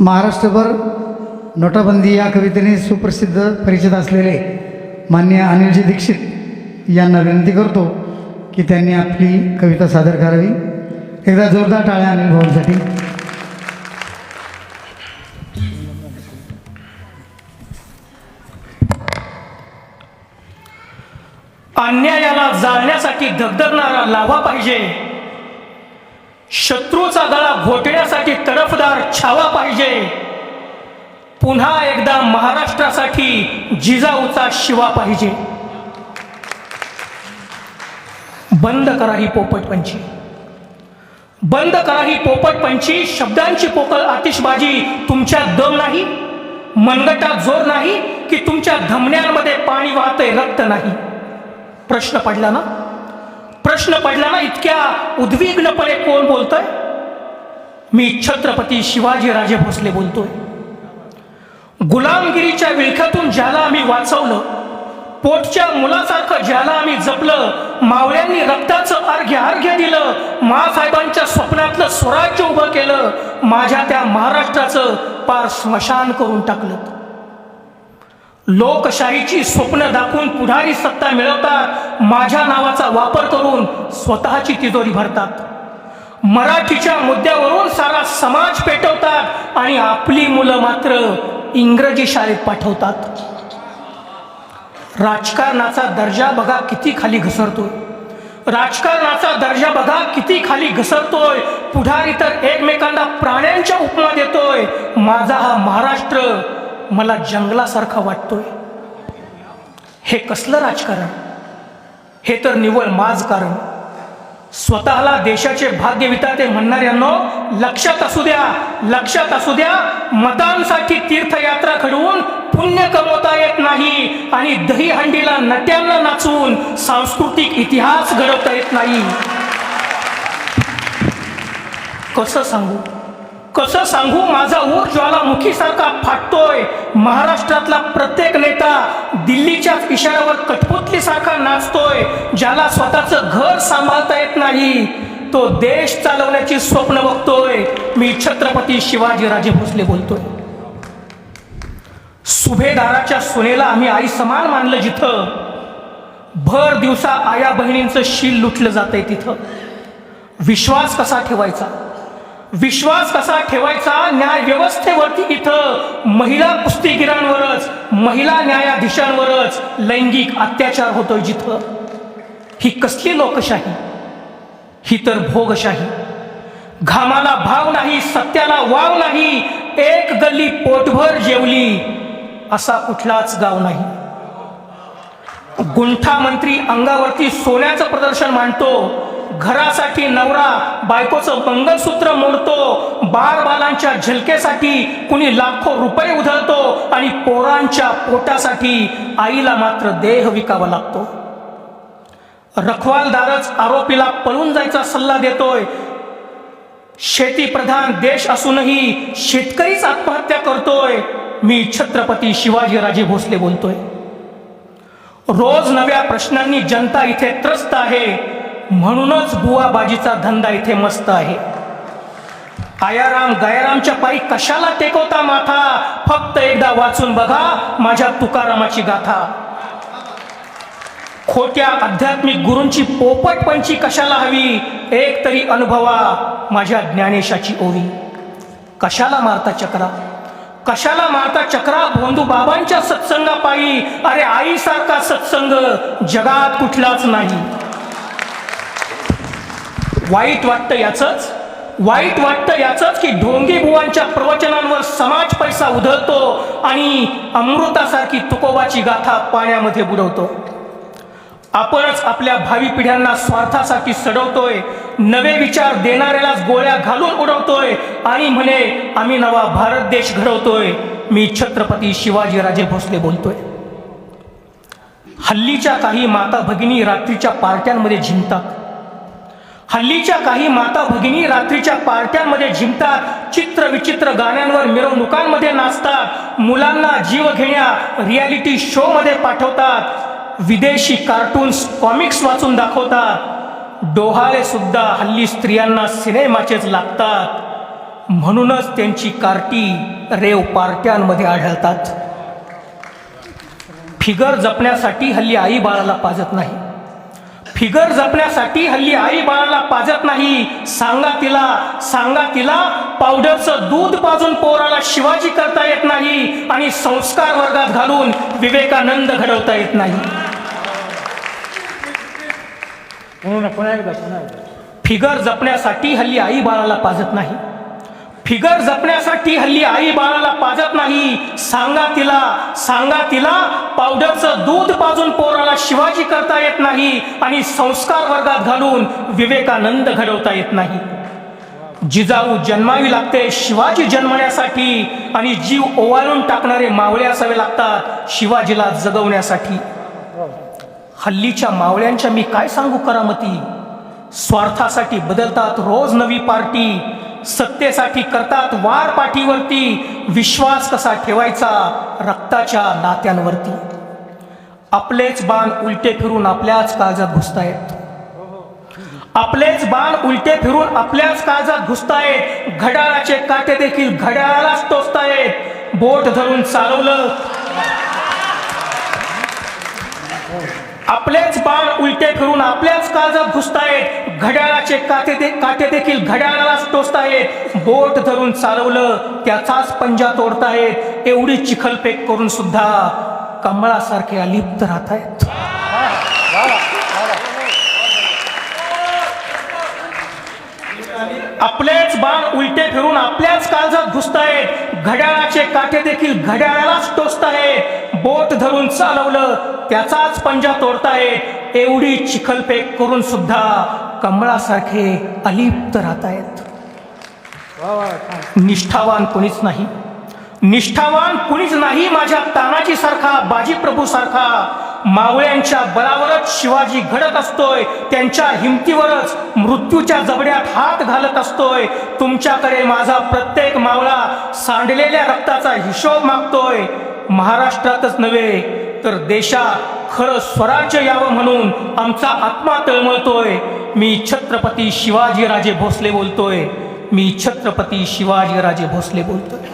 महाराष्ट्रभर नोटाबंदी या कवितेने सुप्रसिद्ध परिचित असलेले मान्य अनिलजी दीक्षित यांना विनंती करतो की त्यांनी आपली कविता सादर करावी. एकदा जोरदार टाळ्या अनिल भाऊंसाठी. अन्यायाला जाळण्यासाठी धगधगणारा लावा पाहिजे. शत्रूचा गळा घोटण्यासाठी तडफदार छावा पाहिजे. पुन्हा एकदा महाराष्ट्रासाठी जिजाऊचा शिवा पाहिजे. बंद करा ही पोपटपंची. बंद करा ही पोपटपंची. शब्दांची पोकळ आतिषबाजी तुमच्या दम नाही मनगटात जोर नाही की तुमच्या धमन्यांमध्ये पाणी वाहतंय रक्त नाही. प्रश्न पडला ना? प्रश्न पडला ना इतक्या उद्विग्नपणे कोण बोलतोय? मी छत्रपती शिवाजी राजे भोसले बोलतोय. गुलामगिरीच्या विळख्यातून ज्याला आम्ही वाचवलं पोटच्या मुलासारखं ज्याला आम्ही जपलं मावळ्यांनी रक्ताचं अर्घ्य अर्घ्य दिलं मासाहेबांच्या स्वप्नातलं स्वराज्य उभं केलं माझ्या त्या महाराष्ट्राचं पार स्मशान करून टाकलं. लोकशाहीची स्वप्न दाखवून पुढारी सत्ता मिळवतात माझ्या नावाचा वापर करून स्वतःची तिजोरी भरतात. मराठीच्या मुद्द्यावरून सारा समाज पेटवतात आणि आपली मुलं मात्र इंग्रजी शाळेत पाठवतात. राजकारणाचा दर्जा बघा किती खाली घसरतो राजकारणाचा दर्जा बघा किती खाली घसरतोय. पुढारी तर एकमेकांना प्राण्यांच्या उपमा देतोय. माझा हा महाराष्ट्र मला जंगलासारखा वाटतोय. हे कसलं राजकारण? हे तर निव्वळ माजकारण स्वतःला देशाचे भाग्य विताते म्हणणाऱ्यांनो लक्षात असू द्या लक्षात असू द्या मतांसाठी तीर्थयात्रा घडवून पुण्य कमवता येत नाही आणि दहीहंडीला नट्यांना नाचवून सांस्कृतिक इतिहास घडवता येत नाही. कसं सांगू? कसं सांगू? माझा ऊर ज्वालामुखीसारखा फाटतोय. महाराष्ट्रातला प्रत्येक नेता दिल्लीच्याच इशाऱ्यावर कठपुतलीसारखा नाचतोय ज्याला स्वतःचं घर सांभाळता येत नाही. तो देश चालवण्याची स्वप्न बघतोय. मी छत्रपती शिवाजीराजे भोसले बोलतोय. सुभेदाराच्या सुनेला आम्ही आई समान मानलं जिथं. भर दिवसा आया बहिणींचं शील लुटलं जातंय तिथं. विश्वास कसा ठेवायचा? विश्वास कसा ठेवायचा? न्याय व्यवस्थेवरती इथं महिला कुस्तीगिरांवर महिला न्यायाधीशांवरच लैंगिक अत्याचार होतोय जिथं. ही कसली लोकशाही? ही तर भोगशाही. घामाला भाव नाही सत्याला वाव नाही एक गल्ली पोटभर जेवली असा कुठलाच गाव नाही. गुंठा मंत्री अंगावरती सोन्याचं प्रदर्शन मांडतो घरासाठी नवरा बायकोचं मंगलसूत्र मोडतो बाळ बालांच्या झलकेसाठी कुणी लाखो रुपये उधळतो आणि पोरांच्या पोटासाठी आईला मात्र देह विकावा लागतो. रखवालदारच आरोपीला पळून जायचा सल्ला देतोय. शेती प्रधान देश असूनही शेतकरीच आत्महत्या करतोय. मी छत्रपती शिवाजीराजे भोसले बोलतोय. रोज नव्या प्रश्नांनी जनता इथे त्रस्त आहे. म्हणूनच बुवाबाजीचा धंदा इथे मस्त आहे. आयाराम गयारामच्या पायी कशाला टेकवता माथा? फक्त एकदा वाचून बघा माझ्या तुकारामाची गाथा. खोट्या आध्यात्मिक गुरूंची पोपटपंची कशाला हवी? एक तरी अनुभवा माझ्या ज्ञानेशाची ओवी. कशाला मारता चक्रा? कशाला मारता चक्रा भोंदू बाबांच्या सत्संगापायी? अरे आईसारखा सत्संग जगात कुठलाच नाही. वाईट वाटतं याचंच? वाईट वाटतं याचंच की ढोंगे बुवांच्या प्रवचनांवर समाज पैसा उधळतो आणि अमृतासारखी तुकोबाची गाथा पाण्यामध्ये बुडवतो. आपणच आपल्या भावी पिढ्यांना स्वार्थासाठी सडवतोय नवे विचार देणाऱ्यालाच गोळ्या घालून उडवतोय आणि म्हणे आम्ही नवा भारत देश घडवतोय. मी छत्रपती शिवाजीराजे भोसले बोलतोय. हल्लीच्या काही माता भगिनी रात्रीच्या पार्ट्यांमध्ये झिंकतात. हल्लीच्या काही माता भगिनी रात्रीच्या पार्ट्यांमध्ये जिंकतात चित्र विचित्र गाण्यांवर मिरवणुकांमध्ये नाचतात मुलांना जीव घेण्या रियालिटी शो मध्ये पाठवतात विदेशी कार्टून्स कॉमिक्स वाचून दाखवतात. डोहाळे सुद्धा हल्ली स्त्रियांना सिनेमाचेच लागतात. म्हणूनच त्यांची कार्टी रेव पार्ट्यांमध्ये आढळतात. फिगर जपण्यासाठी हल्ली आई बाळाला पाजत नाही. फिगर जपण्यासाठी हल्ली आई बाळाला पाजत नाही. सांगा तिला सांगा तिला पावडरचं दूध पाजून पोराला शिवाजी करता येत नाही आणि संस्कार वर्गात घालून विवेकानंद घडवता येत नाही. फिगर जपण्यासाठी हल्ली आई बाळाला पाजत नाही. फिगर जपण्यासाठी हल्ली आई बाळाला पाजत नाही. सांगा तिला सांगा तिला पावडरचं दूध पाजून पोराला शिवाजी करता येत नाही आणि संस्कार वर्गात घालून विवेकानंद घडवता येत नाही. जिजाऊ जन्मावी लागते शिवाजी जन्मण्यासाठी आणि जीव ओवाळून टाकणारे मावळे असावे लागतात शिवाजीला जगवण्यासाठी. हल्लीच्या मावळ्यांच्या मी काय सांगू करामती? स्वार्थासाठी बदलतात रोज नवी पार्टी सत्तेसाठी करतात. वार पाठीवरती विश्वास कसा ठेवायचा? रक्ताच्या नात्यांवरती. आपलेच बाण उलटे फिरून आपल्याच काळजात घुसतायत. आपलेच बाण उलटे फिरून आपल्याच काळजात घुसतायत. घड्याळाचे काटे देखील घड्याळालाच टोचतायत. बोट धरून चालवलं आपलेच बाण उलटे फिरून आपल्याच काळजात घुसतायत घड्याळाचे काटे दे काटे देखील घड्याळालाच टोचतायत बोट धरून चालवलं त्याचाच पंजा तोडतायत एवढी चिखलपेक करून सुद्धा कमळासारखे अलिप्त राहतायत आपलेच बाण उलटे फिरून आपल्याच काळजात घुसतायत घड्याळाचे काटे देखील घड्याळालाच टोचतायत बोट धरून चालवलं त्याचाच पंजा तोडतायत एवढी चिखलपेक करून सुद्धा कमळासारखे अलिप्त राहतायत. निष्ठावान कोणीच नाही. निष्ठावान कुणीच नाही माझ्या तानाजी सारखा बाजीप्रभू सारखा. मावळ्यांच्या बळावरच शिवाजी घडत असतोय. त्यांच्या हिमतीवरच मृत्यूच्या जबड्यात हात घालत असतोय. तुमच्याकडे माझा प्रत्येक मावळा सांडलेल्या रक्ताचा हिशोब मागतोय. महाराष्ट्रातच नव्हे तर देशात खरं स्वराज्य यावं म्हणून आमचा आत्मा तळमळतोय. मी छत्रपती शिवाजीराजे भोसले बोलतोय. मी छत्रपती शिवाजीराजे भोसले बोलतोय.